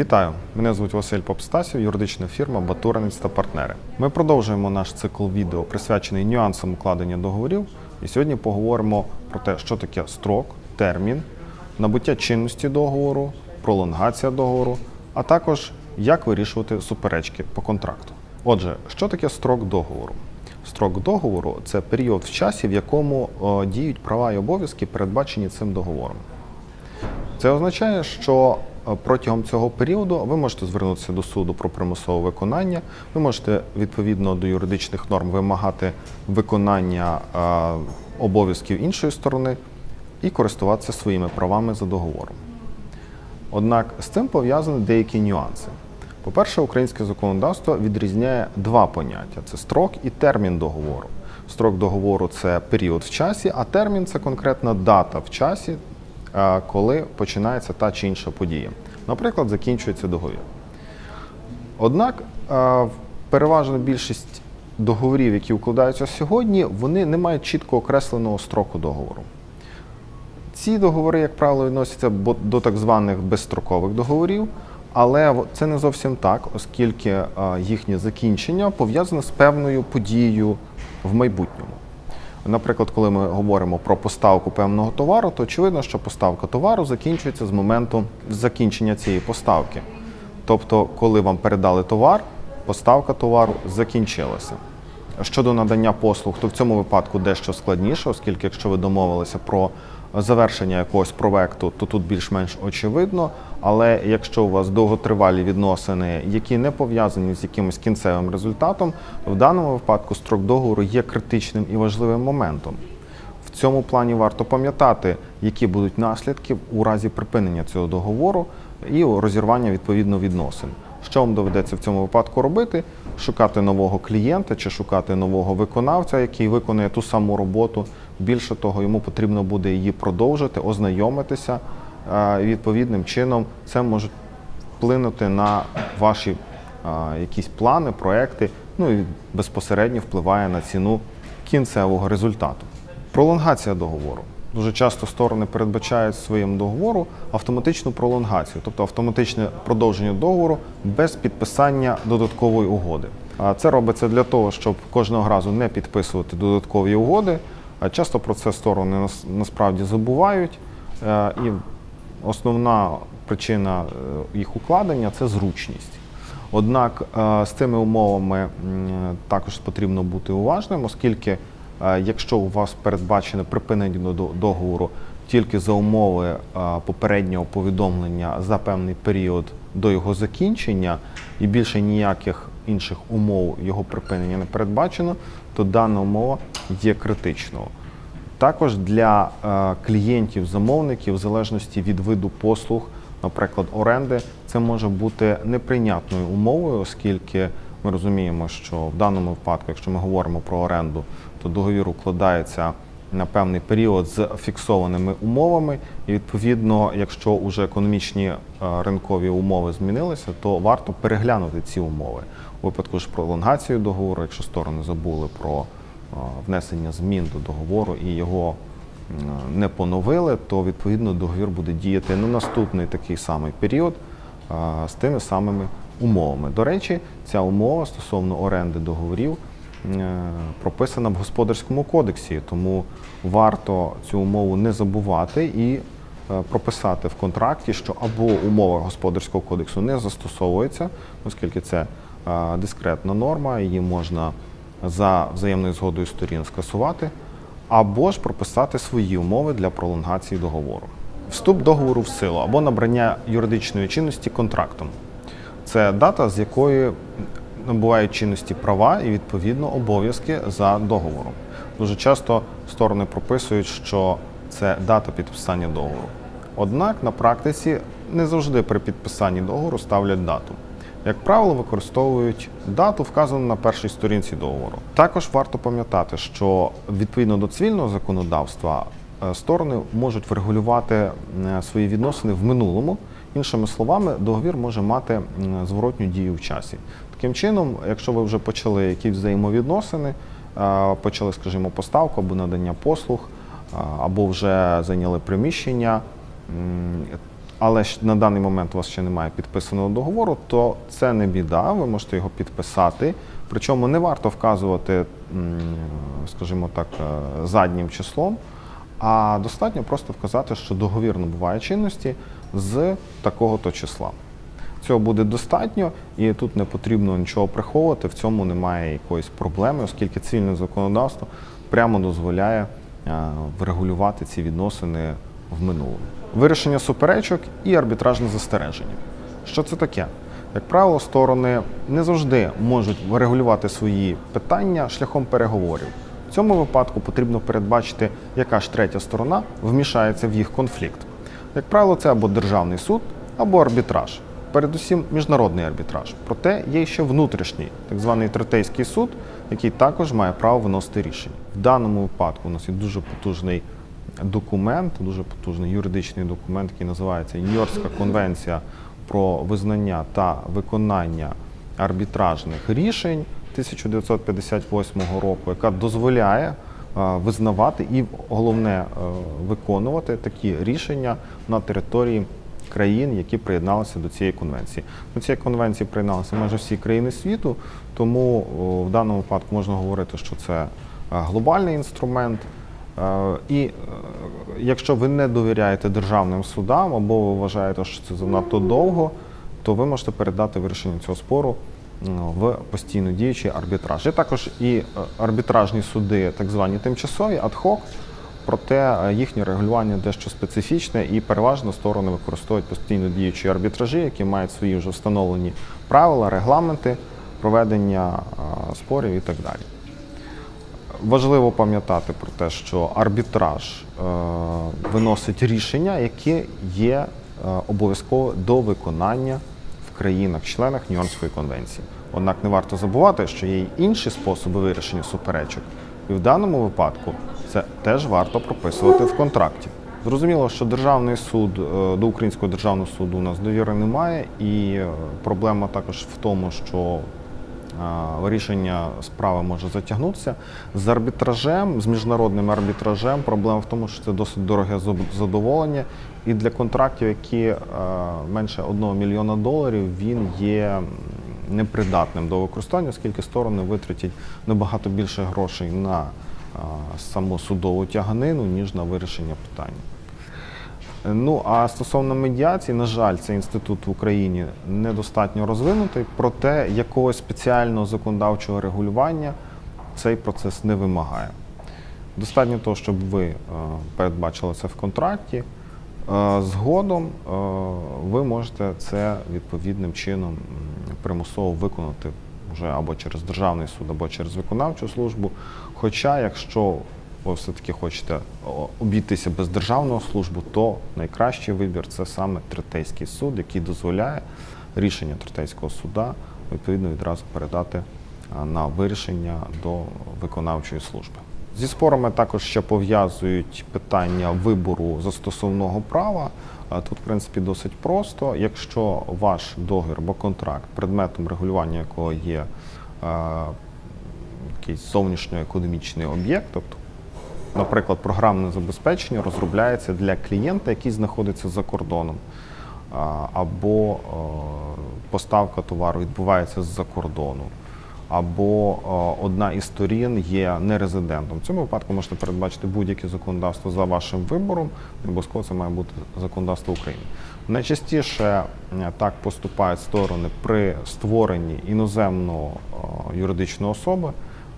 Вітаю! Мене звуть Василь Попстасів, юридична фірма Батуринець та партнери. Ми продовжуємо наш цикл відео, присвячений нюансам укладення договорів. І сьогодні поговоримо про те, що таке строк, термін, набуття чинності договору, пролонгація договору, а також як вирішувати суперечки по контракту. Отже, що таке строк договору? Строк договору це період в часі, в якому е, діють права і обов'язки, передбачені цим договором. Це означає, що протягом цього періоду ви можете звернутися до суду про примусове виконання, ви можете відповідно до юридичних норм вимагати виконання е, обов'язків іншої сторони і користуватися своїми правами за договором. Однак з цим пов'язані деякі нюанси. По-перше, українське законодавство відрізняє два поняття: це строк і термін договору. Строк договору це період в часі, а термін це конкретна дата в часі, е, коли починається та чи інша подія. Наприклад, закінчується договір. Однак е, переважна більшість договорів, які укладаються сьогодні, вони не мають чітко окресленого строку договору. Ці договори, як правило, відносяться до так званих безстрокових договорів, але це не зовсім так, оскільки е, їхнє закінчення пов'язане з певною подією в майбутньому. Наприклад, коли ми говоримо про поставку певного товару, то очевидно, що поставка товару закінчується з моменту закінчення цієї поставки. Тобто, коли вам передали товар, поставка товару закінчилася. Щодо надання послуг, то в цьому випадку дещо складніше, оскільки якщо ви домовилися про завершення якогось проекту, то тут більш-менш очевидно. Але якщо у вас довготривалі відносини, які не пов'язані з якимось кінцевим результатом, то в даному випадку строк договору є критичним і важливим моментом. В цьому плані варто пам'ятати, які будуть наслідки у разі припинення цього договору і розірвання відповідно відносин. Що вам доведеться в цьому випадку робити? Шукати нового клієнта чи шукати нового виконавця, який виконує ту саму роботу. Більше того, йому потрібно буде її продовжити, ознайомитися. Е, відповідним чином це може вплинути на ваші якісь плани, проекти, ну і безпосередньо впливає на ціну кінцевого результату. Пролонгація договору. Дуже часто сторони передбачають своєму договору автоматичну пролонгацію, тобто автоматичне продовження договору без підписання додаткової угоди. А Це робиться для того, щоб кожного разу не підписувати додаткові угоди. Часто про це сторони нас- насправді забувають. Е, І основна причина е, їх укладення це зручність. Однак е, з цими умовами також потрібно бути уважним, оскільки якщо у вас передбачене припинення до- договору тільки за умови попереднього повідомлення за певний період до його закінчення, і більше ніяких інших умов його припинення не передбачено, то дана умова є критичною. Також для е, клієнтів-замовників, в залежності від виду послуг, наприклад, оренди, це може бути неприйнятною умовою, оскільки ми розуміємо, що в даному випадку, якщо ми говоримо про оренду, то договір укладається на певний період з фіксованими умовами, і відповідно, якщо вже економічні е, ринкові умови змінилися, то варто переглянути ці умови. У випадку ж пролонгації договору, якщо сторони забули про внесення змін до договору і його не поновили, то відповідно договір буде діяти на наступний такий самий період з тими самими умовами. До речі, ця умова стосовно оренди договорів е, прописана в господарському кодексі, тому варто цю умову не забувати і е, прописати в контракті, що або умова господарського кодексу не застосовується, оскільки це е, дискретна норма, її можна за взаємною згодою сторін скасувати, або ж прописати свої умови для пролонгації договору. Вступ договору в силу або набрання юридичної чинності контрактом. Це дата, з якої набувають чинності права і відповідно обов'язки за договором. Дуже часто сторони прописують, що це дата підписання договору. Однак на практиці не завжди при підписанні договору ставлять дату. Як правило, використовують дату, вказану на першій сторінці договору. Також варто пам'ятати, що відповідно до цивільного законодавства е, сторони можуть врегулювати е, свої відносини в минулому. Іншими словами, договір може мати зворотню дію в часі. Таким чином, якщо ви вже почали якісь взаємовідносини, е, почали, скажімо, поставку або надання послуг, або вже зайняли приміщення, але на даний момент у вас ще немає підписаного договору, то це не біда, ви можете його підписати. Причому не варто вказувати, скажімо так, е, заднім числом, а достатньо просто вказати, що договір набуває чинності з такого-то числа. Цього буде достатньо, і тут не потрібно нічого приховувати. В цьому немає якоїсь проблеми, оскільки цивільне законодавство прямо дозволяє е, врегулювати ці відносини в минулому. Вирішення суперечок і арбітражне застереження. Що це таке? Як правило, сторони не завжди можуть врегулювати свої питання шляхом переговорів. В цьому випадку потрібно передбачити, яка ж третя сторона вмішається в їх конфлікт. Як правило, це або державний суд, або арбітраж. Передусім міжнародний арбітраж. Проте є ще внутрішній, так званий третейський суд, який також має право виносити рішення. В даному випадку у нас є дуже потужний документ, дуже потужний юридичний документ, який називається Нью-Йоркська конвенція про визнання та виконання арбітражних рішень 1958 року, яка дозволяє е, визнавати і головне е, виконувати такі рішення на території країн, які приєдналися до цієї конвенції. До цієї конвенції приєдналися майже всі країни світу, тому в даному випадку можна говорити, що це е, глобальний інструмент. Е, І е, якщо ви не довіряєте державним судам або ви вважаєте, що це занадто довго, то ви можете передати вирішення цього спору в постійно діючий арбітраж. Є також і е, арбітражні суди, так звані тимчасові, адхок, проте їхнє регулювання дещо специфічне і переважно сторони використовують постійно діючі арбітражі, які мають свої вже встановлені правила, регламенти проведення спорів і так далі. Важливо пам'ятати про те, що арбітраж е, виносить рішення, які є е, обов'язково до виконання в країнах-членах Нью-Йоркської конвенції. Однак не варто забувати, що є й інші способи вирішення суперечок, і в даному випадку це теж варто прописувати в контракті. Зрозуміло, що державний суд е, до українського державного суду у нас довіри немає, і проблема також в тому, що рішення справи може затягнутися. З арбітражем, з міжнародним арбітражем проблема в тому, що це досить дороге задоволення. І для контрактів, які е, менше 1 мільйона доларів, він є непридатним до використання, оскільки сторони витратять набагато більше грошей на а, саму судову тяганину, ніж на вирішення питання. Ну а стосовно медіації, на жаль, цей інститут в Україні недостатньо розвинутий, проте якогось спеціального законодавчого регулювання цей процес не вимагає. Достатньо того, щоб ви е, передбачили це в контракті. Е, Згодом е, ви можете це відповідним чином примусово виконати вже або через державний суд, або через виконавчу службу. Хоча, якщо ви все-таки хочете обійтися без державного службу, то найкращий вибір це саме третейський суд, який дозволяє рішення третейського суда відповідно відразу передати на вирішення до виконавчої служби. Зі спорами також ще пов'язують питання вибору застосовного права. Тут, в принципі, досить просто. Якщо ваш договір або контракт, предметом регулювання якого є е, якийсь зовнішньоекономічний об'єкт, тобто, наприклад, програмне забезпечення розробляється для клієнта, який знаходиться за кордоном, або е, поставка товару відбувається з-за кордону, або е, одна із сторін є нерезидентом. В цьому випадку можете передбачити будь-яке законодавство за вашим вибором, обов'язково це має бути законодавство України. Найчастіше е, так поступають сторони при створенні іноземного е, юридичної особи.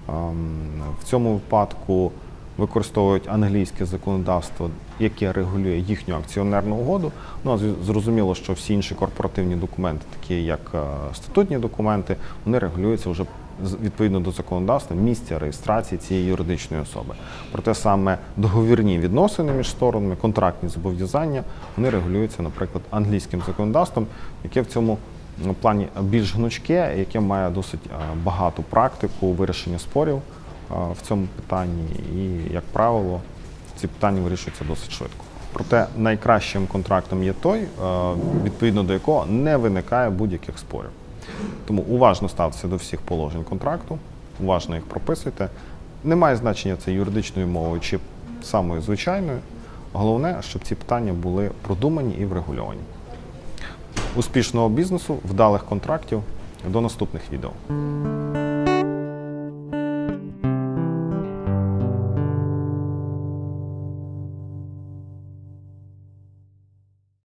Ем, В цьому випадку використовують англійське законодавство, яке регулює їхню акціонерну угоду. Ну а зрозуміло, що всі інші корпоративні документи, такі як е, статутні документи, вони регулюються вже відповідно до законодавства місця реєстрації цієї юридичної особи. Проте саме договірні відносини між сторонами, контрактні зобов'язання, вони регулюються, наприклад, англійським законодавством, яке в цьому ну, плані більш гнучке, яке має досить е, багату практику вирішення спорів в цьому питанні, і, як правило, ці питання вирішуються досить швидко. Проте найкращим контрактом є той, е, відповідно до якого не виникає будь-яких спорів. Тому уважно ставтеся до всіх положень контракту, уважно їх прописуйте. Немає значення це юридичною мовою чи самою звичайною. Головне, щоб ці питання були продумані і врегульовані. Успішного бізнесу, вдалих контрактів. До наступних відео.